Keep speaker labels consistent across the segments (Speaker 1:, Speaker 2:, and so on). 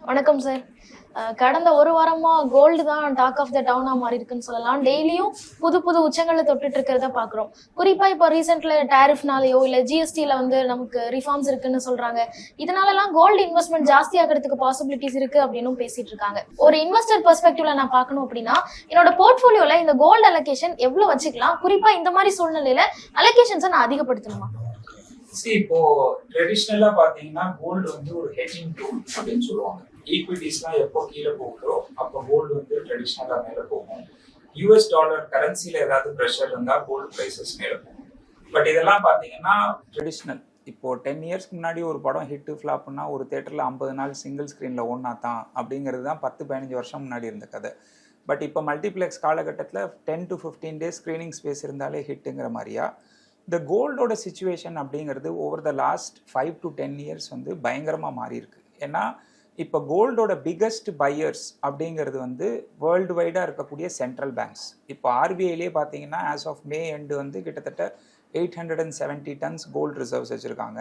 Speaker 1: வணக்கம் சார் கடந்த ஒரு வாரமா கோல்டு தான் டாக் ஆஃப் த டவுனா மாறி இருக்குன்னு சொல்லலாம். டெய்லியும் புது புது உச்சங்களை தொட்டுட்டு இருக்கிறத பாக்குறோம். குறிப்பா இப்போ ரீசெண்ட்ல டேரிஃப்னாலேயோ இல்ல ஜிஎஸ்டில வந்து நமக்கு ரிஃபார்ம்ஸ் இருக்குன்னு சொல்றாங்க. இதனாலலாம் கோல்டு இன்வெஸ்ட்மெண்ட் ஜாஸ்தி ஆகிறதுக்கு பாசிபிலிட்டிஸ் இருக்கு அப்படின்னு பேசிட்டு இருக்காங்க. ஒரு இன்வெஸ்டர் பெர்ஸ்பெக்டிவ்ல நான் பார்க்கணும் அப்படின்னா என்னோட போர்ட்ஃபோலியோல இந்த கோல்டு அலோகேஷன் எவ்வளவு வச்சுக்கலாம்? குறிப்பா இந்த மாதிரி சூழ்நிலையில அலோகேஷன்ஸை நான் அதிகப்படுத்தணுமா?
Speaker 2: சி இப்போ ட்ரெடிஷ்னலா பாத்தீங்கன்னா கோல்டு வந்து ஒரு ஹெட்ஜிங் டூல் அப்படின்னு சொல்லுவாங்க. ஈக்விட்டிஸ்லாம் எப்போ கீழே போகுதோ அப்போ கோல்டு வந்து ட்ரெடிஷ்னலா மேல போகும். யூஎஸ் டாலர் கரன்சில ஏதாவது ப்ரெஷர் இருந்தா கோல்டு ப்ரைசஸ் மேல போகும். பட் இதெல்லாம் பாத்தீங்கன்னா ட்ரெடிஷ்னல் இப்போ டென் இயர்ஸ்க்கு முன்னாடி ஒரு படம் ஹிட் ஃப்ளாப்னா ஒரு தேட்டரில் ஐம்பது நாள் சிங்கிள் ஸ்க்ரீனில் ஒன்றா தான் அப்படிங்கிறது தான் பத்து பதினஞ்சு வருஷம் முன்னாடி இருந்த கதை. பட் இப்போ மல்டிப்ளெக்ஸ் காலகட்டத்தில் ten to fifteen days screening space இருந்தாலே ஹிட்டுங்கிற மாதிரியா? இந்த கோல்டோட சுச்சுவேஷன் அப்படிங்கிறது over the last five to ten years வந்து பயங்கரமாக மாறி இருக்கு ஏன்னா இப்போ கோல்டோட பிக்கஸ்ட் பையர்ஸ் அப்படிங்கிறது வந்து வேர்ல்டு வைடாக இருக்கக்கூடிய சென்ட்ரல் பேங்க்ஸ் இப்போ ஆர்பிஐலே பார்த்தீங்கன்னா ஆஸ் ஆஃப் மே எண்டு வந்து கிட்டத்தட்ட eight hundred and seventy tons gold reserves வச்சுருக்காங்க.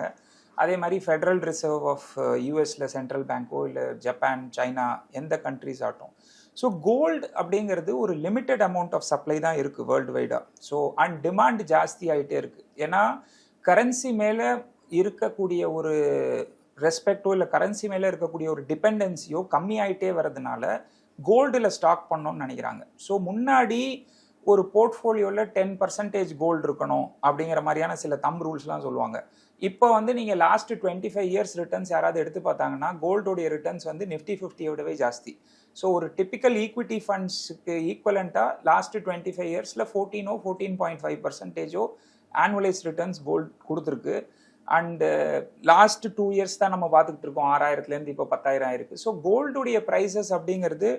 Speaker 2: அதே மாதிரி ஃபெடரல் ரிசர்வ் ஆஃப் யூஎஸில் சென்ட்ரல் பேங்க்கோ இல்லை ஜப்பான் சைனா எந்த கண்ட்ரிஸ் ஆகட்டும். ஸோ கோல்டு அப்படிங்கிறது ஒரு லிமிட்டட் அமௌண்ட் ஆஃப் சப்ளை தான் இருக்குது வேர்ல்டு வைடாக ஸோ அண்ட் டிமாண்ட் ஜாஸ்தி ஆகிட்டே இருக்குது ஏன்னா கரன்சி மேலே இருக்கக்கூடிய ஒரு ரெஸ்பெக்டோ இல்லை கரன்சி மேலே இருக்கக்கூடிய ஒரு டிபெண்டன்சியோ கம்மியாயிட்டே வர்றதுனால கோல்டில் ஸ்டாக் பண்ணோம்னு நினைக்கிறாங்க. ஸோ முன்னாடி ஒரு போர்ட்ஃபோலியோவில் டென் பர்சன்டேஜ் கோல்டு இருக்கணும் அப்படிங்கிற மாதிரியான சில தம் ரூல்ஸ்லாம் சொல்லுவாங்க. இப்போ வந்து நீங்கள் last twenty five years returns யாராவது எடுத்து பார்த்தாங்கன்னா கோல்டோடைய ரிட்டர்ன்ஸ் வந்து நிஃப்டி ஃபிஃப்டியை விடவே ஜாஸ்தி. ஸோ ஒரு டிப்பிக்கல் ஈக்விட்டி ஃபண்ட்ஸுக்கு ஈக்குவலண்ட்டாக லாஸ்ட் டுவெண்ட்டி ஃபைவ் இயர்ஸில் ஃபோர்டீனோ ஃபோர்டீன் பாயிண்ட் ஃபைவ் பர்சன்டேஜோ ஆனுவலைஸ் ரிட்டர்ன்ஸ் கோல்டு கொடுத்துருக்கு. அண்டு லாஸ்ட் டூ இயர்ஸ் தான் நம்ம பார்த்துக்கிட்டு இருக்கோம். ஆறாயிரத்துலேருந்து இப்போ பத்தாயிரம் ஆயிருக்கு. ஸோ கோல்டுடைய ப்ரைஸஸ் அப்படிங்கிறது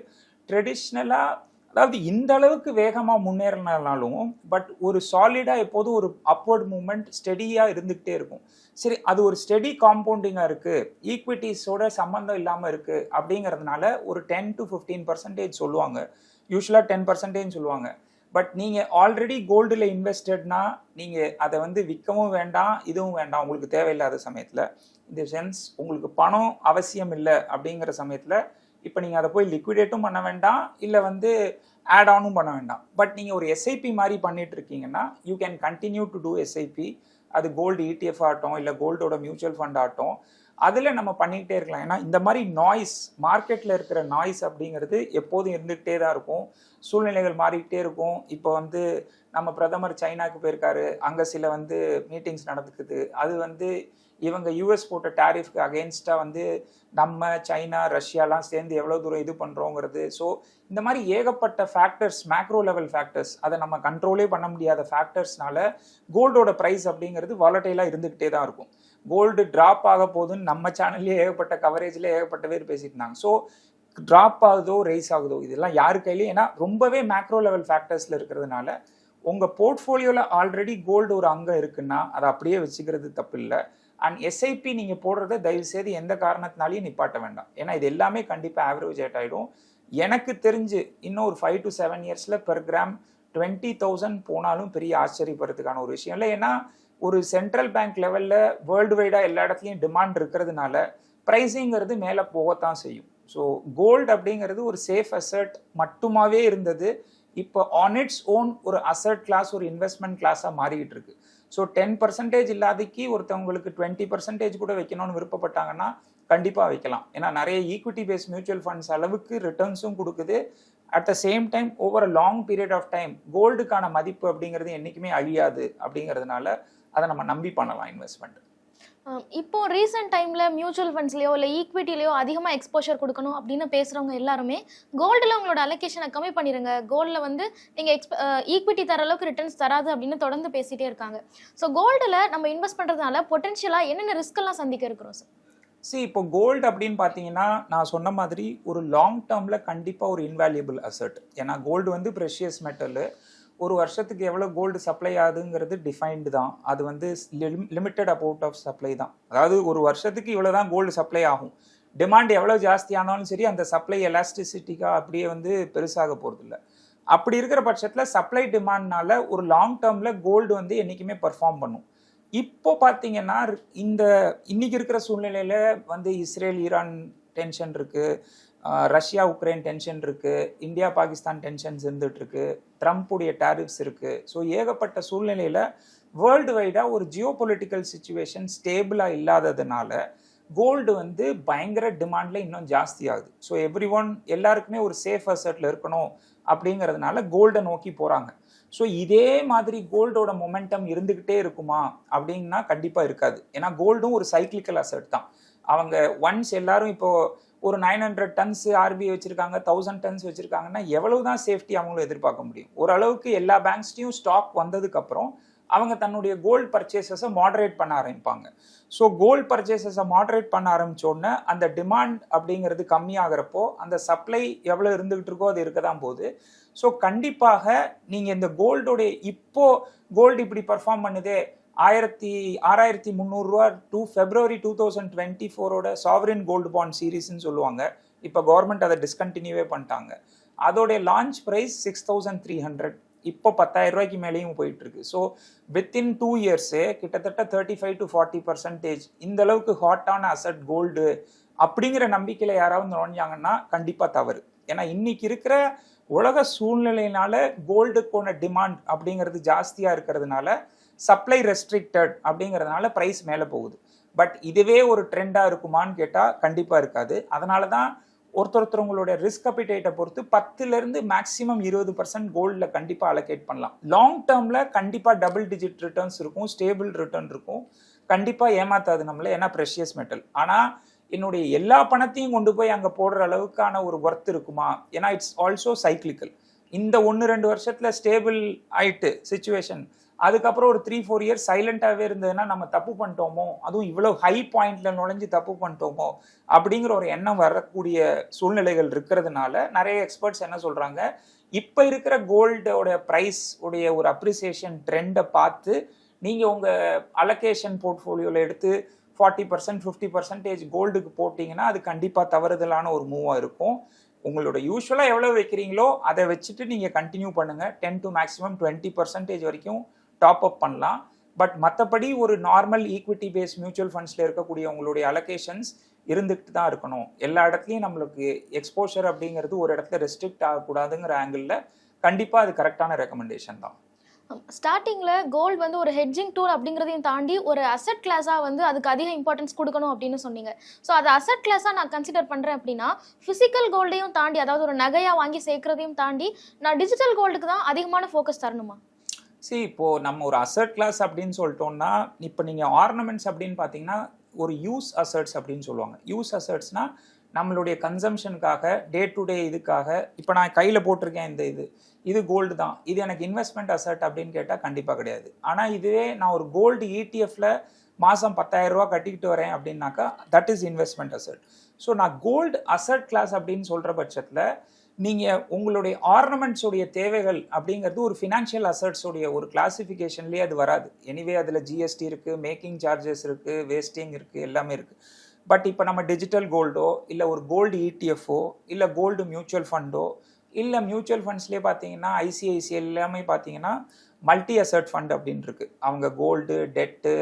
Speaker 2: ட்ரெடிஷ்னலாக அதாவது இந்த அளவுக்கு வேகமாக முன்னேறினாலும் பட் ஒரு சாலிடாக எப்போதும் ஒரு அப்வர்ட் மூமெண்ட் ஸ்டெடியாக இருந்துகிட்டே இருக்கும். சரி அது ஒரு ஸ்டெடி காம்பவுண்டிங்காக இருக்குது ஈக்விட்டிஸோட சம்மந்தம் இல்லாமல் இருக்குது அப்படிங்கிறதுனால ஒரு டென் டு ஃபிஃப்டீன் பர்சன்டேஜ் சொல்லுவாங்க. யூஸ்வலாக டென் பர்சன்டேஜ் சொல்லுவாங்க. பட் நீங்கள் ஆல்ரெடி கோல்டில் இன்வெஸ்டட்னா நீங்கள் அதை வந்து விற்கவும் வேண்டாம் இதுவும் வேண்டாம் உங்களுக்கு தேவையில்லாத சமயத்தில். இந்த சென்ஸ் உங்களுக்கு பணம் அவசியம் இல்லை அப்படிங்கிற சமயத்தில் இப்போ நீங்கள் அதை போய் லிக்விடேட்டும் பண்ண வேண்டாம் இல்லை வந்து ஆட் ஆனும் பண்ண வேண்டாம். பட் நீங்கள் ஒரு எஸ்ஐபி மாதிரி பண்ணிட்டு இருக்கீங்கன்னா you can continue to do SIP அது கோல்டு இடிஎஃப் ஆகட்டும் இல்லை கோல்டோட மியூச்சுவல் ஃபண்ட் ஆகட்டும் அதில் நம்ம பண்ணிக்கிட்டே இருக்கலாம். ஏன்னா இந்த மாதிரி நாய்ஸ் மார்க்கெட்டில் இருக்கிற நாய்ஸ் அப்படிங்கிறது எப்போதும் இருந்துகிட்டே தான் இருக்கும். சூழ்நிலைகள் மாறிக்கிட்டே இருக்கும். இப்போ வந்து நம்ம பிரதமர் சைனாக்கு போயிருக்காரு. அங்கே சில வந்து மீட்டிங்ஸ் நடந்துக்குது. அது வந்து இவங்க யூஎஸ் போட்ட டேரிஃப்க்கு அகேன்ஸ்டாக வந்து நம்ம சைனா ரஷ்யாலாம் சேர்ந்து எவ்வளோ தூரம் இது பண்ணுறோங்கிறது ஸோ இந்த மாதிரி ஏகப்பட்ட ஃபேக்டர்ஸ் மேக்ரோ லெவல் ஃபேக்டர்ஸ் அதை நம்ம கண்ட்ரோலே பண்ண முடியாத ஃபேக்டர்ஸ்னால கோல்டோட ப்ரைஸ் அப்படிங்கிறது வாலட்டைலாக இருந்துக்கிட்டே தான் இருக்கும். கோல்டு ட்ராப் ஆக போகுதுன்னு நம்ம சேனல்லே ஏகப்பட்ட கவரேஜில் ஏகப்பட்ட பேர் பேசிட்டு இருந்தாங்க. ஸோ ட்ராப் ஆகுதோ ரைஸ் ஆகுதோ இதெல்லாம் யாரு கையிலையும் ஏன்னா ரொம்பவே மேக்ரோ லெவல் ஃபேக்டர்ஸில் இருக்கிறதுனால உங்கள் போர்ட்ஃபோலியோவில் ஆல்ரெடி கோல்டு ஒரு அங்கே இருக்குன்னா அதை அப்படியே வச்சுக்கிறது தப்பு இல்லை அண்ட் எஸ்ஐபி நீங்கள் போடுறத தயவுசெய்து எந்த காரணத்தினாலையும் நிப்பாட்ட வேண்டாம். ஏன்னா இது எல்லாமே கண்டிப்பாக ஆவரேஜ் ஏட் ஆகிடும் எனக்கு தெரிஞ்சு இன்னும் ஒரு ஃபைவ் டு செவன் இயர்ஸில் பெர் கிராம் டுவெண்ட்டி தௌசண்ட் போனாலும் பெரிய ஆச்சரியப்படுறதுக்கான ஒரு விஷயம் இல்லை. ஏன்னா ஒரு சென்ட்ரல் பேங்க் லெவலில் வேர்ல்டு வைடாக எல்லா இடத்துலையும் டிமாண்ட் இருக்கிறதுனால ப்ரைஸிங்கிறது மேலே போகத்தான் செய்யும். ஸோ கோல்டு அப்படிங்கிறது ஒரு சேஃப் அசர்ட் மட்டுமாவே இருந்தது. இப்போ ஆன் இட்ஸ் ஓன் ஒரு அசர்ட் கிளாஸ் ஒரு இன்வெஸ்ட்மெண்ட் கிளாஸாக மாறிக்கிட்டு இருக்கு. ஸோ டென் பர்சன்டேஜ் இல்லாதக்கு ஒருத்தவங்களுக்கு டுவெண்ட்டி பர்சன்டேஜ் கூட வைக்கணும்னு விருப்பப்பட்டாங்கன்னா கண்டிப்பாக வைக்கலாம். ஏன்னா நிறைய ஈக்விட்டி பேஸ் மியூச்சுவல் ஃபண்ட்ஸ் அளவுக்கு ரிட்டர்ன்ஸும் கொடுக்குது. At the same time over a long period of time கோல்டுக்கான மதிப்பு அப்படிங்கிறது என்றைக்குமே அழியாது அப்படிங்கிறதுனால அதை நம்ம நம்பி பண்ணலாம் இன்வெஸ்ட்மெண்ட்
Speaker 1: இப்போது இப்போ ரீசெண்ட் டைமில் மியூச்சுவல் ஃபண்ட்ஸ்லையோ இல்லை ஈக்விட்டிலையோ அதிகமாக எக்ஸ்போஷர் கொடுக்கணும் அப்படின்னு பேசுகிறவங்க எல்லாருமே கோல்டில் உங்களோட அலோகேஷனை கம்மி பண்ணிடுங்க கோல்டில் வந்து நீங்கள் எக்ஸ்ப ஈக்விட்டி தர அளவுக்கு ரிட்டர்ன்ஸ் தராது அப்படின்னு தொடர்ந்து பேசிகிட்டே இருக்காங்க. ஸோ கோல்டில் நம்ம இன்வெஸ்ட் பண்ணுறதுனால பொட்டன்ஷியலாக என்னென்ன ரிஸ்க்கெல்லாம் சந்திக்க இருக்கிறோம் சார்
Speaker 2: சி இப்போ கோல்டு அப்படின்னு பார்த்தீங்கன்னா நான் சொன்ன மாதிரி ஒரு லாங் டேர்மில் கண்டிப்பாக ஒரு இன்வேல்யூபிள் அசட் ஏன்னா கோல்டு வந்து ப்ரெஷியஸ் மெட்டலு ஒரு வருஷத்துக்கு எவ்வளோ கோல்டு சப்ளை ஆகுதுங்கிறது டிஃபைன்டு தான். அது வந்து லிமிட்டட் அபவுட் ஆஃப் சப்ளை தான். அதாவது ஒரு வருஷத்துக்கு இவ்வளோ தான் கோல்டு சப்ளை ஆகும். டிமாண்ட் எவ்வளோ ஜாஸ்தி ஆனாலும் சரி அந்த சப்ளை எலாஸ்டிசிட்டிக்காக அப்படியே வந்து பெருசாக போகிறதில்ல அப்படி இருக்கிற பட்சத்தில் சப்ளை டிமாண்ட்னால ஒரு லாங் டேர்மில் கோல்டு வந்து என்றைக்குமே பர்ஃபார்ம் பண்ணும். இப்போ பார்த்தீங்கன்னா இந்த இன்னைக்கு இருக்கிற சூழ்நிலையில் வந்து இஸ்ரேல் ஈரான் டென்ஷன் இருக்குது ரஷ்யா உக்ரைன் டென்ஷன் இருக்குது இந்தியா பாகிஸ்தான் டென்ஷன்ஸ் இருந்துகிட்ருக்கு ட்ரம்ப்புடைய டேரிஃப்ஸ் இருக்குது ஸோ ஏகப்பட்ட சூழ்நிலையில் வேர்ல்டு வைடாக ஒரு ஜியோ பொலிட்டிக்கல் சுச்சுவேஷன் ஸ்டேபிளாக இல்லாததுனால கோல்டு வந்து பயங்கர டிமாண்டில் இன்னும் ஜாஸ்தி ஆகுது ஸோ எவ்ரி ஒன் எல்லாருக்குமே ஒரு சேஃப் அசர்ட்டில் இருக்கணும் அப்படிங்கிறதுனால கோல்டை நோக்கி போகிறாங்க ஸோ இதே மாதிரி கோல்டோட மொமெண்டம் இருந்துக்கிட்டே இருக்குமா அப்படின்னா கண்டிப்பாக இருக்காது. ஏன்னா கோல்டும் ஒரு சைக்கிளிக்கல் அசர்ட் தான். அவங்க ஒன்ஸ் எல்லாரும் இப்போது ஒரு நைன் ஹண்ட்ரட் டன்ஸ் ஆர்பிஐ வச்சிருக்காங்க தௌசண்ட் டன்ஸ் வச்சிருக்காங்கன்னா எவ்வளவு தான் சேஃப்டி அவங்களும் எதிர்பார்க்க முடியும். ஓரளவுக்கு எல்லா பேங்க்ஸ்டையும் ஸ்டாக் வந்ததுக்கு அப்புறம் அவங்க தன்னுடைய கோல்டு பர்ச்சேசஸை மாடரேட் பண்ண ஆரம்பிப்பாங்க. ஸோ கோல்டு பர்ச்சேசஸை மாடரேட் பண்ண ஆரம்பிச்ச அந்த டிமாண்ட் அப்படிங்கிறது கம்மியாகிறப்போ அந்த சப்ளை எவ்வளோ இருந்துகிட்டு இருக்கோ அது இருக்க தான் போகுது. ஸோ கண்டிப்பாக நீங்கள் இந்த கோல்டோடைய இப்போ கோல்டு இப்படி பர்ஃபார்ம் பண்ணுதே ஆயிரத்தி ஆறாயிரத்தி முந்நூறுரூவா two February two thousand twenty ஃபோரோட சாவரின் கோல்டு பாண்ட் சீரீஸ்னு சொல்லுவாங்க. இப்போ கவர்மெண்ட் அதை டிஸ்கண்டினியூவே பண்ணிட்டாங்க. அதோடைய launch price six thousand three hundred இப்போ பத்தாயிரம் ரூபாய்க்கு மேலேயும் போயிட்டு இருக்கு ஸோ வித்தின் டூ இயர்ஸே கிட்டத்தட்ட thirty five to forty percentage இந்த அளவுக்கு ஹாட்டான அசட் கோல்டு அப்படிங்கிற நம்பிக்கையில் யாராவது நுழைஞ்சாங்கன்னா கண்டிப்பாக தவறு. ஏன்னா இன்னைக்கு இருக்கிற உலக சூழ்நிலையினால கோல்டுக்கான டிமாண்ட் அப்படிங்கிறது ஜாஸ்தியாக இருக்கிறதுனால சப்ளை ரெஸ்ட்ரிக்டட் அப்படிங்கிறதுனால ப்ரைஸ் மேலே போகுது. பட் இதுவே ஒரு ட்ரெண்டாக இருக்குமான்னு கேட்டால் கண்டிப்பாக இருக்காது. அதனால தான் ஒருத்தர் ஒருத்தவங்களுடைய ரிஸ்க் அப்பிடைட்டை பொறுத்து பத்துலேருந்து மேக்ஸிமம் இருபது பர்சன்ட் கோல்டில் கண்டிப்பாக அலோகேட் பண்ணலாம். லாங் டேர்மில் கண்டிப்பாக டபுள் டிஜிட் ரிட்டர்ன்ஸ் இருக்கும் ஸ்டேபிள் ரிட்டர்ன் இருக்கும். கண்டிப்பாக ஏமாத்தாது நம்மள ஏன்னா ப்ரெஷியஸ் மெட்டல் ஆனால் என்னுடைய எல்லா பணத்தையும் கொண்டு போய் அங்கே போடுற அளவுக்கான ஒரு ஒர்த் இருக்குமா? ஏன்னா இட்ஸ் ஆல்சோ சைக்கிளிக்கல் இந்த ஒன்று ரெண்டு வருஷத்தில் ஸ்டேபிள் ஆயிட்டு சுச்சுவேஷன் அதுக்கப்புறம் ஒரு த்ரீ ஃபோர் இயர்ஸ் சைலண்டாகவே இருந்ததுன்னா நம்ம தப்பு பண்ணிட்டோமோ? அதுவும் இவ்வளோ ஹை பாயிண்ட்ல நுழைஞ்சு தப்பு பண்ணிட்டோமோ? அப்படிங்கிற ஒரு எண்ணம் வரக்கூடிய சூழ்நிலைகள் இருக்கிறதுனால நிறைய எக்ஸ்பர்ட்ஸ் என்ன சொல்றாங்க இப்போ இருக்கிற கோல்டோட ப்ரைஸ் உடைய ஒரு அப்ரிசியேஷன் ட்ரெண்டை பார்த்து நீங்கள் உங்கள் அலகேஷன் போர்ட்ஃபோலியோவில் எடுத்து ஃபார்ட்டி பர்சன்ட் ஃபிஃப்டி பர்சன்டேஜ் கோல்டுக்கு போட்டிங்கன்னா அது கண்டிப்பாக தவறுதலான ஒரு மூவாக இருக்கும். உங்களோட யூஸ்வலாக எவ்வளோ வைக்கிறீங்களோ அதை வச்சுட்டு நீங்கள் கண்டினியூ பண்ணுங்கள் ten to maximum twenty percentage வரைக்கும் டாப் அப் பண்ணலாம். பட் மற்றபடி ஒரு நார்மல் ஈக்விட்டி பேஸ் மியூச்சுவல் ஃபண்ட்ஸில் இருக்கக்கூடிய உங்களுடைய அலோகேஷன்ஸ் இருந்துகிட்டு தான் இருக்கணும். எல்லா இடத்துலையும் நம்மளுக்கு எக்ஸ்போஷர் அப்படிங்கிறது ஒரு இடத்துல ரெஸ்ட்ரிக்ட் ஆகக்கூடாதுங்கிற ஆங்கிளில் கண்டிப்பாக அது கரெக்டான ரெக்கமெண்டேஷன் தான்.
Speaker 1: ஸ்டார்டிங்கில் கோல்டு வந்து ஒரு ஹெட்ஜிங் டூல் அப்படிங்கிறதையும் தாண்டி ஒரு அசெட் கிளாஸாக வந்து அதுக்கு அதிக இம்பார்ட்டன்ஸ் கொடுக்கணும் அப்படின்னு சொன்னீங்க. ஸோ அதை அசெட் கிளாஸாக நான் கன்சிடர் பண்ணுறேன் அப்படின்னா ஃபிசிக்கல் கோல்டையும் தாண்டி அதாவது ஒரு நகையாக வாங்கி சேர்க்குறதையும் தாண்டி நான் டிஜிட்டல் கோல்டுக்கு தான் அதிகமான ஃபோக்கஸ் தரணுமா?
Speaker 2: சி இப்போது நம்ம ஒரு அசட் கிளாஸ் அப்படின்னு சொல்லிட்டோம்னா இப்போ நீங்கள் ஆர்னமெண்ட்ஸ் அப்படின்னு பார்த்தீங்கன்னா ஒரு யூஸ் அசர்ட்ஸ் அப்படின்னு சொல்லுவாங்க. யூஸ் அசர்ட்ஸ்னால் நம்மளுடைய கன்சம்ஷனுக்காக டே டு டே இதுக்காக இப்போ நான் கையில் போட்டிருக்கேன் இந்த இது. இது கோல்டு தான். இது எனக்கு இன்வெஸ்ட்மெண்ட் அசர்ட் அப்படின்னு கேட்டால் கண்டிப்பாக கிடையாது. ஆனால் இதுவே நான் ஒரு கோல்டு இடிஎஃப்ல மாதம் பத்தாயிரம் ரூபா கட்டிக்கிட்டு வரேன் அப்படின்னாக்கா that is investment asset so நான் கோல்டு அசட் கிளாஸ் அப்படின்னு சொல்கிற பட்சத்தில் நீங்கள் உங்களுடைய ஆர்னமெண்ட்ஸோடைய தேவைகள் அப்படிங்கிறது ஒரு ஃபினான்ஷியல் அசட்ஸுடைய ஒரு கிளாசிஃபிகேஷன்லேயே அது வராது. எனிவே அதில் ஜிஎஸ்டி இருக்குது மேக்கிங் சார்ஜஸ் இருக்குது வேஸ்டிங் இருக்குது எல்லாமே இருக்குது பட் இப்போ நம்ம டிஜிட்டல் கோல்டோ இல்லை ஒரு கோல்டு இடிஎஃப்ஓ இல்லை கோல்டு மியூச்சுவல் ஃபண்டோ இல்லை மியூச்சுவல் ஃபண்ட்ஸ்லேயே பார்த்தீங்கன்னா ஐசிஐசிஐ எல்லாமே பார்த்தீங்கன்னா மல்டி அசர்ட் ஃபண்ட் அப்படின்னு இருக்குது அவங்க கோல்டு டெட்டு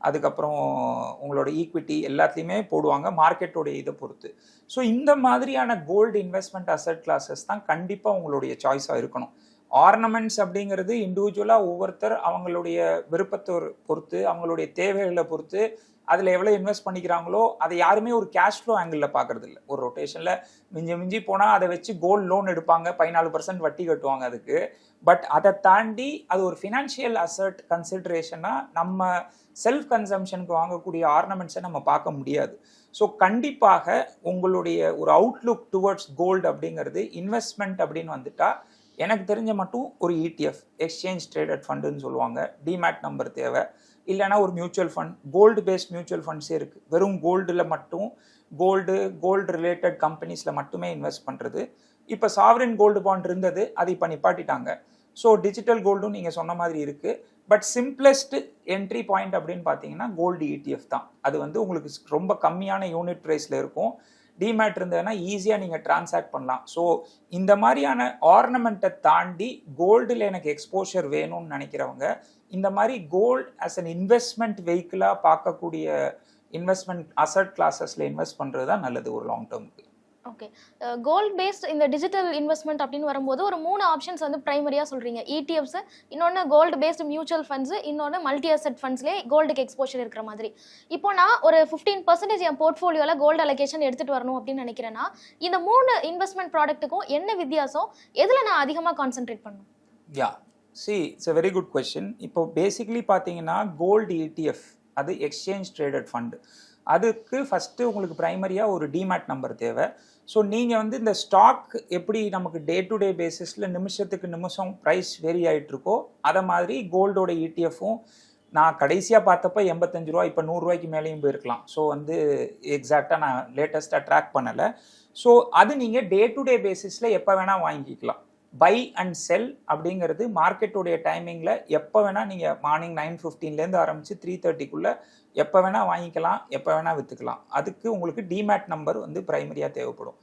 Speaker 2: அதுக்கப்புறம் உங்களோட ஈக்விட்டி எல்லாத்துலேயுமே போடுவாங்க மார்க்கெட்டோடைய இதை பொறுத்து. ஸோ இந்த மாதிரியான கோல்டு இன்வெஸ்ட்மெண்ட் அசட் கிளாஸஸ் தான் கண்டிப்பாக உங்களுடைய சாய்ஸாக இருக்கணும். ஆர்னமெண்ட்ஸ் அப்படிங்கிறது இண்டிவிஜுவலாக ஒவ்வொருத்தர் அவங்களுடைய விருப்பத்தை பொறுத்து அவங்களுடைய தேவைகளை பொறுத்து அதில் எவ்வளோ இன்வெஸ்ட் பண்ணிக்கிறாங்களோ அதை யாருமே ஒரு கேஷ் ஃப்ளோ ஆங்கிளில் பார்க்கறது இல்லை ஒரு ரொட்டேஷனில் மிஞ்சி மிஞ்சி போனால் அதை வச்சு கோல்டு லோன் எடுப்பாங்க பதினாலு பர்சன்ட் வட்டி கட்டுவாங்க அதுக்கு. பட் அதை தாண்டி அது ஒரு ஃபினான்ஷியல் அசர்ட் கன்சிடரேஷனாக நம்ம செல்ஃப் கன்சம்ஷனுக்கு வாங்கக்கூடிய ஆர்னமெண்ட்ஸை நம்ம பார்க்க முடியாது. ஸோ கண்டிப்பாக உங்களுடைய ஒரு அவுட்லுக் டுவர்ட்ஸ் கோல்டு அப்படிங்கிறது இன்வெஸ்ட்மெண்ட் அப்படின்னு வந்துட்டால் எனக்கு தெரிஞ்ச மட்டும் ஒரு இடிஎஃப் எக்ஸ்சேஞ்ச் ட்ரேடட் ஃபண்டுன்னு சொல்லுவாங்க. டிமேட் நம்பர் தேவை. இல்லைனா ஒரு mutual fund gold based mutual ஃபண்ட்ஸே இருக்குது வெறும் கோல்டில் மட்டும் கோல்டு கோல்டு ரிலேட்டட் கம்பெனிஸில் மட்டுமே இன்வெஸ்ட் பண்ணுறது இப்போ சாவரின் கோல்டு பாண்ட் இருந்தது அதை இப்போ நிப்பாட்டிட்டாங்க. ஸோ டிஜிட்டல் கோல்டும் நீங்கள் சொன்ன மாதிரி இருக்குது பட் சிம்பிளஸ்ட் என்ட்ரி பாயிண்ட் அப்படின்னு பார்த்தீங்கன்னா கோல்டு இடிஎஃப் தான். அது வந்து உங்களுக்கு ரொம்ப கம்மியான யூனிட் ப்ரைஸில் இருக்கும். டிமேட் இருந்ததுன்னா ஈஸியாக நீங்கள் டிரான்சாக்ட் பண்ணலாம். ஸோ இந்த மாதிரியான ஆர்னமெண்ட்டை தாண்டி கோல்டில் எனக்கு எக்ஸ்போஷர் வேணும்னு நினைக்கிறவங்க இந்த மாதிரி கோல்ட் ஆஸ் அன் இன்வெஸ்ட்மெண்ட் வெஹிக்கிளாக பார்க்கக்கூடிய இன்வெஸ்ட்மெண்ட் அசட் கிளாஸஸில் இன்வெஸ்ட் பண்ணுறது தான் நல்லது ஒரு லாங் டேர்முக்கு
Speaker 1: ஓகே கோல்ட் பேஸ்ட் இந்த டிஜிட்டல் இன்வெஸ்ட்மெண்ட் அப்படின்னு வரும்போது ஒரு மூணு ஆப்ஷன்ஸ் வந்து பிரைமரியாக சொல்கிறீங்க இடிஎஃப்ஸ் இன்னொன்று கோல்டு பேஸ்டு மியூச்சுவல் ஃபண்ட்ஸ் இன்னொன்று மல்டி அசெட் ஃபண்ட்ஸ்லேயே கோல்டுக்கு எக்ஸ்போஷர் இருக்கிற மாதிரி. இப்போ நான் ஒரு ஃபிஃப்டீன் பர்சன்டேஜ் என் போர்ட்ஃபோலியோவில் கோல்டு அலோகேஷன் எடுத்துகிட்டு வரணும் அப்படின்னு நினைக்கிறேன்னா இந்த மூணு இன்வெஸ்ட்மெண்ட் ப்ராடக்ட்டுக்கும் என்ன வித்தியாசம்? எதில் நான் அதிகமாக கான்சென்ட்ரேட் பண்ணணும்?
Speaker 2: Yeah see it's a very good question இப்போ பேசிக்கலி பார்த்தீங்கன்னா கோல்டு இடிஎஃப் அது எக்ஸ்சேஞ்ச் ட்ரேடட் ஃபண்டு அதுக்கு ஃபஸ்ட்டு உங்களுக்கு ப்ரைமரியாக ஒரு டிமேட் நம்பர் தேவை. ஸோ நீங்கள் வந்து இந்த ஸ்டாக் எப்படி நமக்கு டே டு டே பேசிஸில் நிமிஷத்துக்கு நிமிஷம் ப்ரைஸ் வேரி ஆகிட்ருக்கோ அதை மாதிரி கோல்டோட இடிஎஃப்பும் நான் கடைசியாக பார்த்தப்ப எண்பத்தஞ்சு ரூபா இப்போ நூறுரூவாய்க்கு மேலேயும் போயிருக்கலாம். ஸோ வந்து எக்ஸாக்டாக நான் லேட்டஸ்ட்டாக ட்ராக் பண்ணலை. ஸோ அது நீங்கள் டே டு டே பேசிஸில் எப்போ வேணால் வாங்கிக்கலாம். பை அண்ட் செல் அப்படிங்கிறது மார்க்கெட்டுடைய டைமிங்கில் எப்போ வேணால் நீங்கள் மார்னிங் நைன் ஃபிஃப்டீன்லேருந்து ஆரம்பித்து த்ரீ தேர்ட்டிக்குள்ளே எப்போ வேணால் வாங்கிக்கலாம் எப்போ வேணால் விற்றுக்கலாம் அதுக்கு உங்களுக்கு டிமேட் நம்பர் வந்து ப்ரைமரியாக தேவைப்படும்.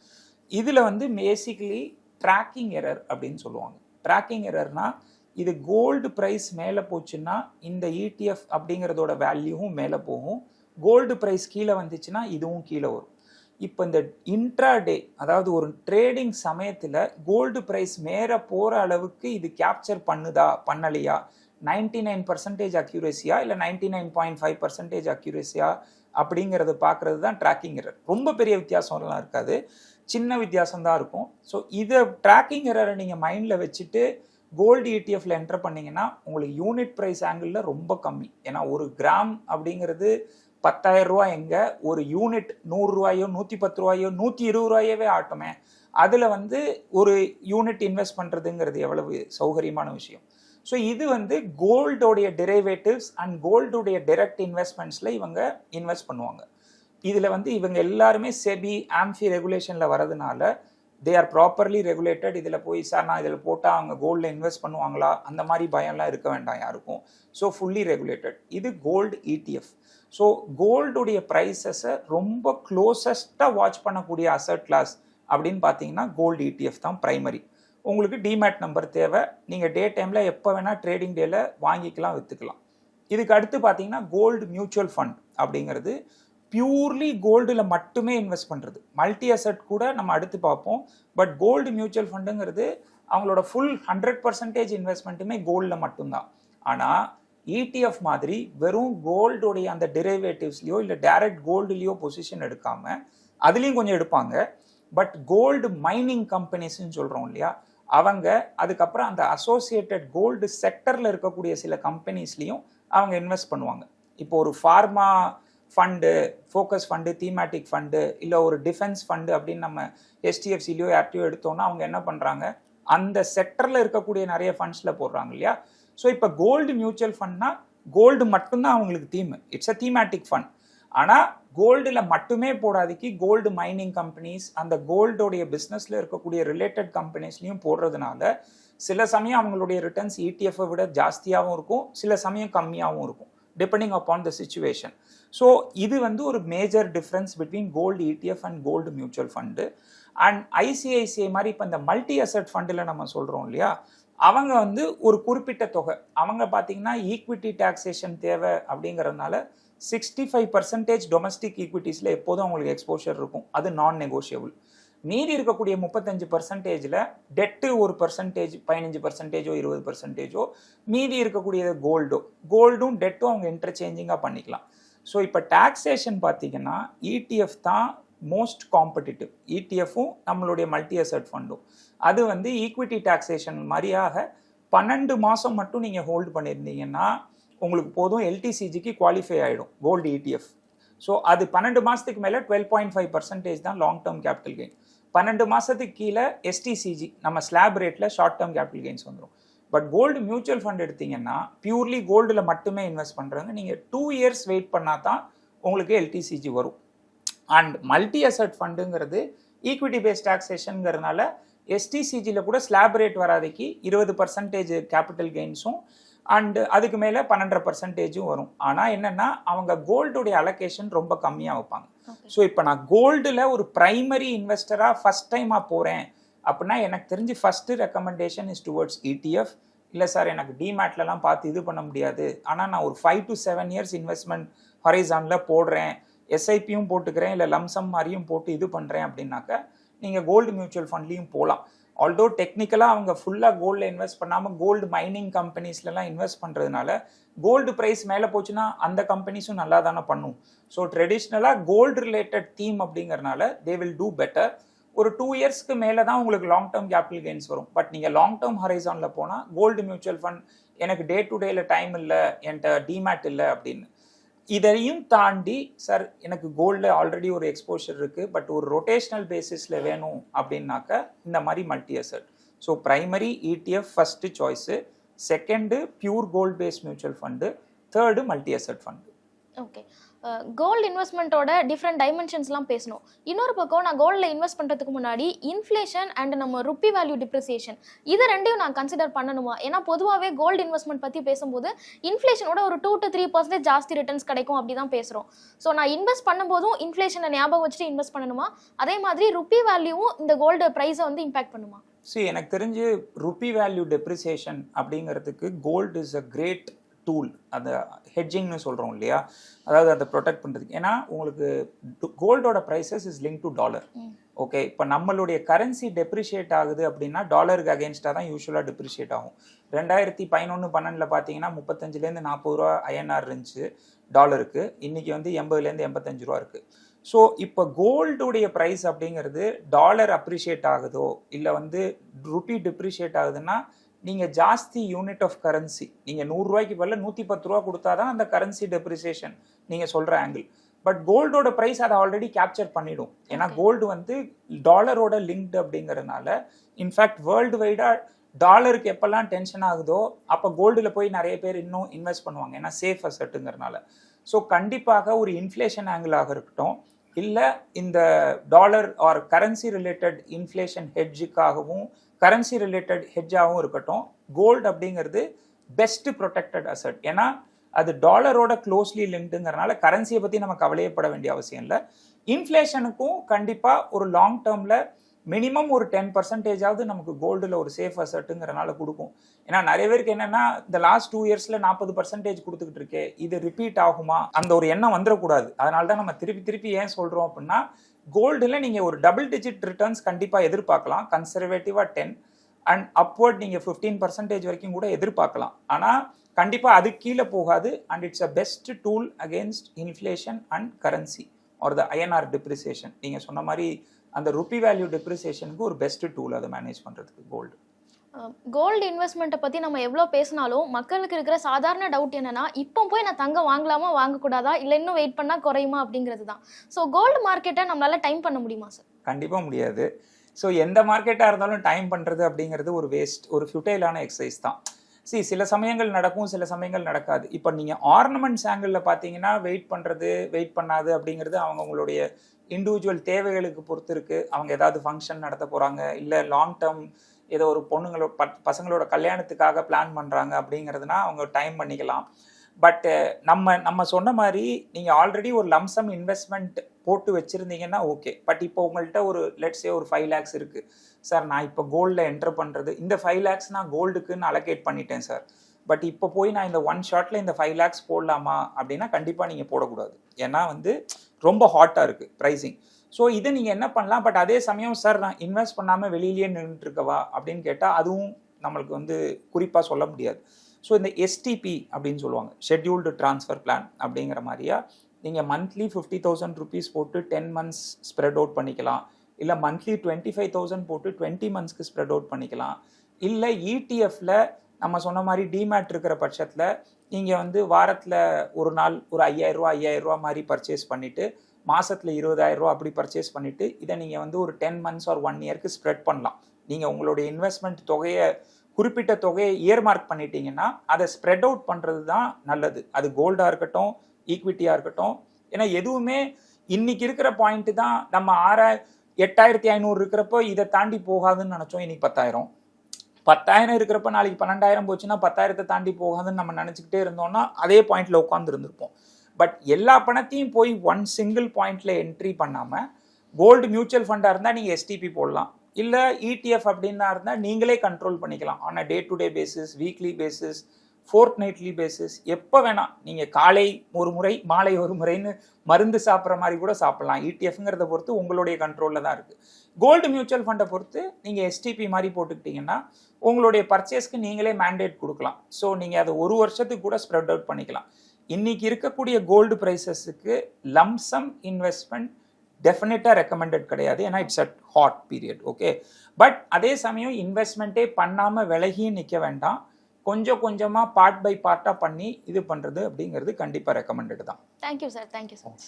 Speaker 2: இதில் வந்து பேசிக்கலி ட்ராக்கிங் எரர் அப்படின்னு சொல்லுவாங்க. ட்ராக்கிங் எரர்னால் இது கோல்டு ப்ரைஸ் மேலே போச்சுன்னா இந்த இடிஎஃப் அப்படிங்கிறதோட வேல்யூவும் மேலே போகும். கோல்டு ப்ரைஸ் கீழே வந்துச்சுன்னா இதுவும் கீழே வரும். இப்போ இந்த இன்ட்ரா டே அதாவது ஒரு ட்ரேடிங் சமயத்தில் கோல்டு ப்ரைஸ் மேலே போகிற அளவுக்கு இது கேப்சர் பண்ணுதா பண்ணலையா நைன்டி நைன் பர்சன்டேஜ் அக்யூரேசியா இல்லை ninety nine point five percentage அக்யூரேசியா அப்படிங்கிறது பார்க்குறது தான் ட்ராக்கிங் எரர் ரொம்ப பெரிய வித்தியாசம்லாம் இருக்காது. சின்ன வித்தியாசம் தான் இருக்கும். ஸோ இதை ட்ராக்கிங் எரரை நீங்கள் மைண்டில் வச்சுட்டு கோல்டு இடிஎஃப்ல என்டர் பண்ணிங்கன்னா உங்களுக்கு யூனிட் ப்ரைஸ் ஆங்கிளில் ரொம்ப கம்மி. ஏன்னா ஒரு கிராம் அப்படிங்கிறது பத்தாயிரம் ரூபா எங்கே? ஒரு யூனிட் நூறுரூவாயோ நூற்றி பத்து ரூபாயோ நூற்றி இருபது ரூபாயவே ஆட்டுமே அதில் வந்து ஒரு யூனிட் இன்வெஸ்ட் பண்ணுறதுங்கிறது எவ்வளவு சௌகரியமான விஷயம். ஸோ இது வந்து கோல்டோடைய டெரிவேட்டிவ்ஸ் அண்ட் கோல்டுடைய டைரக்ட் இன்வெஸ்ட்மெண்ட்ஸில் இவங்க இன்வெஸ்ட் பண்ணுவாங்க. இதில் வந்து இவங்க எல்லாருமே செபி ஆம்ஃபி ரெகுலேஷனில் வரதுனால தே ஆர் ப்ராப்பர்லி ரெகுலேட்டட் இதில் போய் சார் நான் இதில் போட்டால் அவங்க கோல்டில் இன்வெஸ்ட் பண்ணுவாங்களா? அந்த மாதிரி பயம்லாம் இருக்க வேண்டாம் யாருக்கும். ஸோ ஃபுல்லி ரெகுலேட்டட் இது கோல்டு இடிஎஃப் ஸோ கோல்டுடைய ப்ரைஸஸை ரொம்ப க்ளோசஸ்ட்டாக வாட்ச் பண்ணக்கூடிய அசட் கிளாஸ் அப்படின்னு பார்த்தீங்கன்னா கோல்டு இடிஎஃப் தான் ப்ரைமரி உங்களுக்கு டிமேட் நம்பர் தேவை. நீங்கள் டே டைமில் எப்போ வேணால் ட்ரேடிங் டேயில் வாங்கிக்கலாம் விற்றுக்கலாம் இதுக்கு அடுத்து பார்த்தீங்கன்னா கோல்டு மியூச்சுவல் ஃபண்ட் அப்படிங்கிறது பியூர்லி கோல்டில் மட்டுமே இன்வெஸ்ட் பண்ணுறது மல்டி அசட் கூட நம்ம அடுத்து பார்ப்போம். பட் கோல்டு மியூச்சுவல் ஃபண்டுங்கிறது அவங்களோட ஃபுல் ஹண்ட்ரட் பர்சன்டேஜ் இன்வெஸ்ட்மெண்ட்டுமே கோல்டில் மட்டும்தான். ஆனால் இடிஎஃப் மாதிரி வெறும் கோல்டுடைய அந்த டெரிவேட்டிவ்ஸ்லையோ இல்லை டைரக்ட் கோல்டுலேயோ பொசிஷன் எடுக்காமல் அதுலேயும் கொஞ்சம் எடுப்பாங்க. பட் கோல்டு மைனிங் கம்பெனிஸ்ன்னு சொல்கிறோம் இல்லையா அவங்க அதுக்கப்புறம் அந்த அசோசியேட்டட் கோல்டு செக்டரில் இருக்கக்கூடிய சில கம்பெனிஸ்லேயும் அவங்க இன்வெஸ்ட் பண்ணுவாங்க. இப்போ ஒரு pharma fund focus fund thematic fund இல்லை ஒரு டிஃபென்ஸ் ஃபண்டு அப்படின்னு நம்ம எஸ்டிஎஃப்சிலையோ யார்ட்டையோ எடுத்தோம்னா அவங்க என்ன பண்ணுறாங்க அந்த செக்டரில் இருக்கக்கூடிய நிறைய ஃபண்ட்ஸில் போடுறாங்க இல்லையா? ஸோ இப்போ கோல்டு மியூச்சுவல் ஃபண்ட்னா கோல்டு மட்டும்தான் அவங்களுக்கு theme it's a thematic fund ஆனால் கோல்டில் மட்டுமே போடாதிக்கு கோல்டு மைனிங் கம்பெனிஸ் அந்த கோல்டோடைய பிஸ்னஸில் இருக்கக்கூடிய ரிலேட்டட் கம்பெனிஸ்லையும் போடுறதுனால சில சமயம் அவங்களுடைய ரிட்டர்ன்ஸ் இடிஎஃப்பை விட ஜாஸ்தியாகவும் இருக்கும் சில சமயம் கம்மியாகவும் இருக்கும் depending upon the situation so இது வந்து ஒரு major difference between gold ETF and gold mutual fund and ICICI மாதிரி இப்போ இந்த மல்டி அசட் ஃபண்டில் நம்ம சொல்கிறோம் இல்லையா? அவங்க வந்து ஒரு குறிப்பிட்ட தொகை. அவங்க பார்த்தீங்கன்னா ஈக்விட்டி டாக்ஸேஷன் தேவை அப்படிங்கிறதுனால சிக்ஸ்டி ஃபைவ் பர்சன்டேஜ் டொமஸ்டிக் ஈக்விட்டிஸில் எப்போதும் அவங்களுக்கு எக்ஸ்போஷர் இருக்கும். அது நான் நெகோஷியபிள் மீதி இருக்கக்கூடிய முப்பத்தஞ்சு பர்சன்டேஜில் டெட்டு ஒரு பர்சன்டேஜ் பதினஞ்சு பர்சன்டேஜோ இருபது பர்சன்டேஜோ மீதி இருக்கக்கூடியது கோல்டோ கோல்டும் டெட்டும் அவங்க இன்டர்சேஞ்சிங்காக பண்ணிக்கலாம். ஸோ இப்போ டாக்ஸேஷன் பார்த்தீங்கன்னா இடிஎஃப் தான் மோஸ்ட் காம்படிட்டிவ் இடிஎஃப்பும் நம்மளுடைய மல்டி அசட் ஃபண்டும் அது வந்து ஈக்விட்டி டாக்ஸேஷன் மாதிரியாக பன்னெண்டு மாதம் மட்டும் நீங்கள் ஹோல்டு பண்ணியிருந்தீங்கன்னா உங்களுக்கு போதும் எல்டிசிஜிக்கு குவாலிஃபை ஆகிடும் கோல்டு இடிஎஃப் ஸோ அது பன்னெண்டு மாதத்துக்கு மேலே டுவெல் பாயிண்ட் ஃபைவ் பர்சன்டேஜ் தான் லாங் டேர்ம் கேபிட்டல் கெயின் பன்னெண்டு மாதத்துக்கு கீழே எஸ்டிசிஜி நம்ம ஸ்லாப் ரேட்டில் ஷார்ட் டேர்ம் கேபிட்டல் கெயின்ஸ் வந்துடும் பட் கோல்டு மியூச்சுவல் ஃபண்ட் எடுத்தீங்கன்னா பியூர்லி கோல்டில் மட்டுமே இன்வெஸ்ட் பண்ணுறாங்க நீங்கள் டூ இயர்ஸ் வெயிட் பண்ணால் தான் உங்களுக்கு எல்டிசிஜி வரும். அண்ட் மல்டி அசட் ஃபண்டுங்கிறது ஈக்விட்டி பேஸ்ட் டாக்ஸேஷனுங்கிறதுனால எஸ்டிசிஜியில் கூட ஸ்லாப் ரேட் வராதைக்கு இருபது பர்சன்டேஜ் கேபிட்டல் கெயின்ஸும் அண்டு அதுக்கு மேலே பன்னெண்டரை பர்சன்டேஜும் வரும். ஆனால் என்னென்னா அவங்க கோல்டுடைய அலோகேஷன் ரொம்ப கம்மியாக வைப்பாங்க. ஸோ இப்போ நான் கோல்டில் ஒரு ப்ரைமரி இன்வெஸ்டராக ஃபஸ்ட் டைமாக போகிறேன் அப்படின்னா எனக்கு தெரிஞ்சு first recommendation is towards ETF இல்லை சார் எனக்கு டிமேட்லலாம் பார்த்து இது பண்ண முடியாது. ஆனால் நான் ஒரு five to seven years investment ஹொரைசானில் போடுறேன். எஸ்ஐபியும் போட்டுக்கிறேன் இல்லை லம்சம் மாதிரியும் போட்டு இது பண்ணுறேன் அப்படின்னாக்க நீங்கள் கோல்டு மியூச்சுவல் ஃபண்ட்லேயும் போகலாம் ஆல்தோ டெக்னிக்கலாக அவங்க ஃபுல்லாக கோல்டில் இன்வெஸ்ட் பண்ணாமல் கோல்டு மைனிங் கம்பெனிஸ்லலாம் இன்வெஸ்ட் பண்ணுறதுனால கோல்டு ப்ரைஸ் மேலே போச்சுன்னா அந்த கம்பெனிஸும் நல்லா தானே பண்ணும். ஸோ ட்ரெடிஷ்னலாக கோல்டு ரிலேட்டட் தீம் அப்படிங்கிறனால தே வில் டூ பெட்டர் ஒரு டூ இயர்ஸ்க்கு மேலே தான் உங்களுக்கு லாங் டேர்ம் கேபிட்டல் கெயின்ஸ் வரும். பட் நீங்கள் லாங் டேர்ம் ஹரைசானில் போனால் கோல்டு மியூச்சுவல் ஃபண்ட் எனக்கு டே டு டேயில் டைம் இல்லை என்கிட்ட டிமேட் இல்லை அப்படின்னு இதையும் தாண்டி சார் எனக்கு கோல்டில் ஆல்ரெடி ஒரு எக்ஸ்போஷர் இருக்குது பட் ஒரு ரொட்டேஷனல் பேசிஸில் வேணும் அப்படின்னாக்க இந்த மாதிரி multi asset so primary ETF first choice second pure gold based mutual fund third multi asset fund
Speaker 1: okay gold இன்வெஸ்ட்மெண்ட்டோட different டைமென்ஷன்ஸ்லாம் பேசணும். இன்னொரு பக்கம் நான் கோல்டில் இன்வெஸ்ட் பண்ணுறதுக்கு முன்னாடி இன்ஃப்ளேஷன் அண்ட் நம்ம ருப்பி வேல்யூ டிப்ரிசியேஷன் இது ரெண்டையும் நான் கன்சிடர் பண்ணணுமா? ஏன்னா பொதுவாகவே கோல்டு இன்வெஸ்ட்மெண்ட் பற்றி பேசும்போது இன்ஃப்ளேஷனோட ஒரு டூ டு த்ரீ பர்சன்டேஜ் ஜாஸ்தி ரிட்டர்ன்ஸ் கிடைக்கும் அப்படி தான் பேசுகிறோம் ஸோ நான் இன்வெஸ்ட் பண்ணும்போதும் இன்ஃப்ளேஷனை ஞாபகம் வச்சுட்டு இன்வெஸ்ட் பண்ணணுமா? அதே மாதிரி ருப்பி வேல்யூவும் இந்த கோல்டு ப்ரைஸை வந்து இம்பாக்ட் பண்ணுமா?
Speaker 2: சி எனக்கு தெரிஞ்சு ருப்பி வேல்யூ டெப்ரிசியேஷன் அப்படிங்கிறதுக்கு gold is a great tool அந்த ஹெட்ஜிங்னு சொல்கிறோம் இல்லையா? அதாவது அதை ப்ரொடெக்ட் பண்ணுறதுக்கு ஏன்னா உங்களுக்கு கோல்டோட prices is link to dollar. Okay இப்போ நம்மளுடைய கரன்சி டெப்ரிஷியேட் ஆகுது அப்படின்னா டாலருக்கு அகேன்ஸ்டாக தான் யூஸ்வலாக டெப்ரிஷியேட் ஆகும். ரெண்டாயிரத்தி பதினொன்று பன்னெண்டில் பார்த்தீங்கன்னா முப்பத்தஞ்சுலேருந்து நாற்பது ரூபா ஐஎன்ஆர் இருந்துச்சு டாலருக்கு இன்னைக்கு வந்து எண்பதுலேருந்து எண்பத்தஞ்சு ரூபா இருக்குது ஸோ இப்போ கோல்டுடைய ப்ரைஸ் அப்படிங்கிறது டாலர் அப்ரிஷியேட் ஆகுதோ இல்லை வந்து ருபி டிப்ரிஷியேட் ஆகுதுன்னா நீங்கள் ஜாஸ்தி யூனிட் ஆஃப் கரன்சி நீங்கள் நூறுரூவாய்க்கு பதில் நூற்றி பத்து ரூபா கொடுத்தா தான் அந்த கரன்சி டெப்ரிசியேஷன் நீங்கள் சொல்கிற ஆங்கிள் பட் கோல்டோட ப்ரைஸ் அதை ஆல்ரெடி கேப்சர் பண்ணிடும். ஏன்னா. கோல்டு வந்து டாலரோட லிங்க்டு அப்படிங்கறதுனால இன்ஃபேக்ட் வேர்ல்டு வைடாக டாலருக்கு எப்பெல்லாம் டென்ஷன் ஆகுதோ அப்போ கோல்டில் போய் நிறைய பேர் இன்னும் இன்வெஸ்ட் பண்ணுவாங்க. ஏன்னா சேஃப் அசட்டுங்கிறனால ஸோ கண்டிப்பாக ஒரு இன்ஃப்ளேஷன் ஆங்கிளாக இருக்கட்டும். இல்லை இந்த dollar or currency related inflation ஹெட்ஜுக்காகவும் currency related ஹெட்ஜாகவும் இருக்கட்டும். கோல்டு அப்படிங்கிறது பெஸ்ட் ப்ரொடெக்டட் அசட் ஏன்னா அது டாலரோட க்ளோஸ்லி லிங்க்டுங்கிறனால கரன்சியை பற்றி நம்ம கவலையப்பட வேண்டிய அவசியம் இல்லை. இன்ஃப்ளேஷனுக்கும் கண்டிப்பாக ஒரு லாங் டேர்மில் மினிமம் ஒரு டென் பர்சன்டேஜாவது நமக்கு கோல்டில் ஒரு சேஃப் அசட்டுங்கிறனால கொடுக்கும். ஏன்னா நிறைய பேருக்கு என்னன்னா இந்த லாஸ்ட் டூ இயர்ஸில் நாற்பது பர்சன்டேஜ் கொடுத்துக்கிட்டு இருக்கே இது ரிப்பீட் ஆகுமா? அந்த ஒரு எண்ணம் வந்துடக்கூடாது அதனால தான் நம்ம திருப்பி திருப்பி ஏன் சொல்கிறோம் அப்படின்னா கோல்டில் நீங்கள் ஒரு டபுள் டிஜிட் ரிட்டர்ன்ஸ் கண்டிப்பாக எதிர்பார்க்கலாம். கன்சர்வேட்டிவாக டென் அண்ட் அப்வர்ட் நீங்கள் ஃபிஃப்டீன் பர்சன்டேஜ் வரைக்கும் கூட எதிர்பார்க்கலாம். ஆனால் கண்டிப்பாக அது கீழே போகாது and it's a best tool against inflation and currency or the INR depreciation நீங்கள் சொன்ன மாதிரி அந்த ருப்பி வேல்யூ டிப்ரிசியேஷனுக்கு ஒரு பெஸ்ட் டூல் அதை மேனேஜ் பண்ணுறதுக்கு கோல்டு
Speaker 1: கோல்டு இன்வெஸ்ட்மெண்ட்டை பற்றி நம்ம எவ்வளோ பேசினாலும் மக்களுக்கு இருக்கிற சாதாரண டவுட் என்னென்னா இப்போ போய் நான் தங்கம் வாங்கலாமா வாங்கக்கூடாதா? இல்லை இன்னும் வெயிட் பண்ணால் குறையுமா அப்படிங்கிறது தான் ஸோ கோல்டு மார்க்கெட்டை நம்மளால் டைம் பண்ண முடியுமா சார்
Speaker 2: கண்டிப்பாக முடியாது. ஸோ எந்த மார்க்கெட்டாக இருந்தாலும் டைம் பண்ணுறது அப்படிங்கிறது ஒரு வேஸ்ட் ஒரு ஃபியூட்டைலான எக்ஸசைஸ் தான். சி சில சமயங்கள் நடக்கும் சில சமயங்கள் நடக்காது. இப்போ நீங்கள் ஆர்னமெண்ட்ஸ் ஆங்கிளில் பார்த்தீங்கன்னா வெயிட் பண்ணுறது வெயிட் பண்ணாது அப்படிங்கிறது அவங்க உங்களுடைய இண்டிவிஜுவல் தேவைகளுக்கு பொறுத்து இருக்குது அவங்க ஏதாவது ஃபங்க்ஷன் நடத்த போகிறாங்க இல்லை லாங் டேர்ம் ஏதோ ஒரு பொண்ணுங்களோட பசங்களோட கல்யாணத்துக்காக பிளான் பண்ணுறாங்க அப்படிங்கிறதுனா அவங்க டைம் பண்ணிக்கலாம். பட்டு நம்ம நம்ம சொன்ன மாதிரி நீங்கள் ஆல்ரெடி ஒரு லம்சம் இன்வெஸ்ட்மெண்ட் போட்டு வச்சுருந்தீங்கன்னா ஓகே பட் இப்போ உங்கள்கிட்ட ஒரு லெட்ஸே ஒரு ஃபைவ் லேக்ஸ் இருக்குது சார் நான் இப்போ கோல்டில் என்டர் பண்ணுறது இந்த ஃபைவ் லேக்ஸ் நான் கோல்டுக்குன்னு அலோகேட் பண்ணிட்டேன் சார் பட் இப்போ போய் நான் இந்த ஒன் ஷாட்டில் இந்த ஃபைவ் லேக்ஸ் போடலாமா அப்படின்னா கண்டிப்பாக நீங்கள் போடக்கூடாது. ஏன்னா வந்து ரொம்ப ஹாட்டாக இருக்குது ப்ரைஸிங் ஸோ இதை நீங்கள் என்ன பண்ணலாம்? பட் அதே சமயம் சார் நான் இன்வெஸ்ட் பண்ணாமல் வெளியிலேயே நின்றுட்டுருக்கவா அப்படின்னு கேட்டால் அதுவும் நம்மளுக்கு வந்து குறிப்பாக சொல்ல முடியாது. ஸோ இந்த எஸ்டிபி அப்படின்னு சொல்லுவாங்க. ஷெட்யூல்டு ட்ரான்ஸ்ஃபர் பிளான் அப்படிங்கிற மாதிரியா? நீங்கள் மந்த்லி ஃபிஃப்டி தௌசண்ட் ருபீஸ் போட்டு டென் மந்த்ஸ் ஸ்ப்ரெட் அவுட் பண்ணிக்கலாம். இல்லை மந்த்லி டுவெண்ட்டி ஃபைவ் தௌசண்ட் போட்டு டுவெண்ட்டி மந்த்ஸ்க்கு ஸ்ப்ரெட் அவுட் பண்ணிக்கலாம். இல்லை இடிஎஃப்ல நம்ம சொன்ன மாதிரி டிமேட் இருக்கிற பட்சத்தில் நீங்கள் வந்து வாரத்தில் ஒரு நாள் ஒரு ஐயாயிரரூவா ஐயாயிரரூவா மாதிரி பர்ச்சேஸ் பண்ணிவிட்டு மாதத்தில் இருபதாயிரம் ரூபா அப்படி பர்ச்சேஸ் பண்ணிவிட்டு இதை நீங்கள் வந்து ஒரு டென் மந்த்ஸ் ஆர் ஒன் இயர்க்கு ஸ்ப்ரெட் பண்ணலாம். நீங்கள் உங்களுடைய இன்வெஸ்ட்மெண்ட் தொகையை குறிப்பிட்ட தொகையை இயர்மார்க் பண்ணிட்டீங்கன்னா அதை ஸ்ப்ரெட் அவுட் பண்ணுறது தான் நல்லது. அது கோல்டாக இருக்கட்டும் ஈக்விட்டியாக இருக்கட்டும். ஏன்னா எதுவுமே இன்னைக்கு இருக்கிற பாயிண்ட் தான் நம்ம ஆறாய் எட்டாயிரத்தி ஐநூறு இருக்கிறப்போ இதை தாண்டி போகாதுன்னு நினச்சோம் இன்னைக்கு பத்தாயிரம். பத்தாயிரம் இருக்கிறப்ப நாளைக்கு பன்னெண்டாயிரம் போச்சுன்னா பத்தாயிரத்தை தாண்டி போகாதுன்னு நம்ம நினச்சிக்கிட்டே இருந்தோம்னா அதே பாயிண்ட்ல உட்காந்துருந்துருப்போம் பட் எல்லா பணத்தையும் போய் ஒன் சிங்கிள் பாயிண்டில் என்ட்ரி பண்ணாமல் கோல்டு மியூச்சுவல் ஃபண்டாக இருந்தால் நீங்கள் எஸ்டிபி போடலாம். இல்லை இடிஎஃப் அப்படின்னா இருந்தால் நீங்களே கண்ட்ரோல் பண்ணிக்கலாம். On a day to day basis weekly basis fortnightly basis எப்போ வேணால் நீங்கள் காலை ஒரு முறை மாலை ஒரு முறைன்னு மருந்து சாப்பிட்ற மாதிரி கூட சாப்பிட்லாம். இடிஎஃப்ங்கிறத பொறுத்து உங்களுடைய கண்ட்ரோலில் தான் இருக்குது கோல்டு மியூச்சுவல் ஃபண்டை பொறுத்து நீங்கள் எஸ்டிபி மாதிரி போட்டுக்கிட்டிங்கன்னா உங்களுடைய பர்ச்சேஸ்க்கு நீங்களே மேண்டேட் கொடுக்கலாம். ஸோ நீங்கள் அதை ஒரு வருஷத்துக்கு கூட ஸ்ப்ரெட் அவுட் பண்ணிக்கலாம். இன்னைக்கு இருக்கக்கூடிய கோல்டு ப்ரைஸஸுக்கு லம்சம் இன்வெஸ்ட்மெண்ட் டெஃபினட்டாக ரெக்கமெண்டட் கிடையாது. ஏன்னா it's at hot period okay but அதே சமயம் இன்வெஸ்ட்மெண்ட்டே பண்ணாமல் விலகியும் நிற்க வேண்டாம். கொஞ்சம் கொஞ்சமாக பார்ட் பை பார்ட்டாக பண்ணி இது பண்ணுறது அப்படிங்கிறது கண்டிப்பாக ரெக்கமெண்டட் தான்.
Speaker 1: Thank you sir thank you so much